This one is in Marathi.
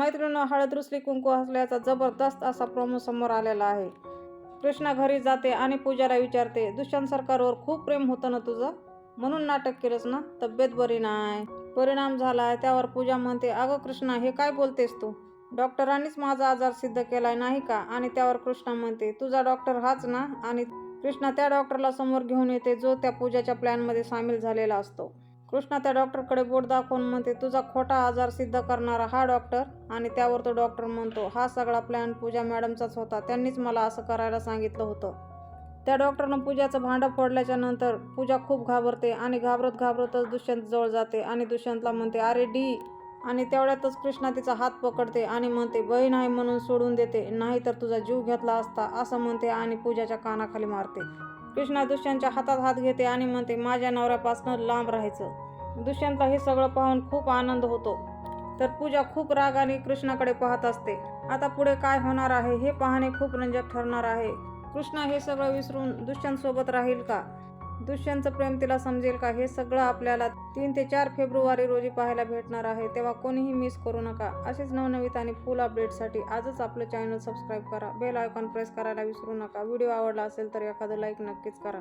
मैत्रिणीनं हळद रुसली कुंकू हसल्याचा जबरदस्त असा प्रोमो समोर आलेला आहे. कृष्णा घरी जाते आणि पूजाला विचारते दुष्यंत सरकारवर खूप प्रेम होतं ना तुझं? म्हणून नाटक केलंस ना? तब्येत बरी नाही. परिणाम झालाय. त्यावर पूजा म्हणते अगं कृष्णा हे काय बोलतेस तू? डॉक्टरांनीच माझा आजार सिद्ध केलाय नाही का? आणि त्यावर कृष्णा म्हणते तुझा डॉक्टर हाच ना? आणि कृष्णा त्या डॉक्टरला समोर घेऊन येते जो त्या पूजाच्या प्लॅनमध्ये सामील झालेला असतो. कृष्णा त्या डॉक्टरकडे बोट दाखवून म्हणते तुझा खोटा आजार सिद्ध करणारा हा डॉक्टर. आणि त्यावर तो डॉक्टर म्हणतो हा सगळा प्लॅन पूजा मॅडमचाच होता. त्यांनीच मला असं करायला सांगितलं होतं. त्या डॉक्टरनं पूजाचं भांडं फोडल्याच्या नंतर पूजा खूप घाबरते आणि घाबरत घाबरतच दुष्यंत जवळ जाते आणि दुष्यंतला म्हणते अरे डी. आणि तेवढ्यातच कृष्णा तिचा हात पकडते आणि म्हणते बहीण आहे म्हणून सोडून देते नाही तर तुझा जीव घेतला असता असं म्हणते आणि पूजाच्या कानाखाली मारते. कृष्णा दुष्यंतच्या हातात हात घेते आणि म्हणते माझ्या नवऱ्यापासून लांब राहायचं. दुष्यंतला हे सगळं पाहून खूप आनंद होतो. तर पूजा खूप रागाने कृष्णाकडे पाहत असते. आता पुढे काय होणार आहे हे पाहणे खूप रंजक ठरणार आहे. कृष्णा हे सगळं विसरून दुष्यंत सोबत राहील का? दुष्यंतचं प्रेम तिला समजेल का? हे सगळं आपल्याला तीन ते चार फेब्रुवारी रोजी पाहायला भेटणार आहे. तेव्हा कोणीही मिस करू नका. असेच नवनवीत आणि फुल अपडेटसाठी आजच आपलं चॅनल सबस्क्राईब करा. बेल आयकॉन प्रेस करायला विसरू नका. व्हिडिओ आवडला असेल तर एखादं लाईक नक्कीच करा.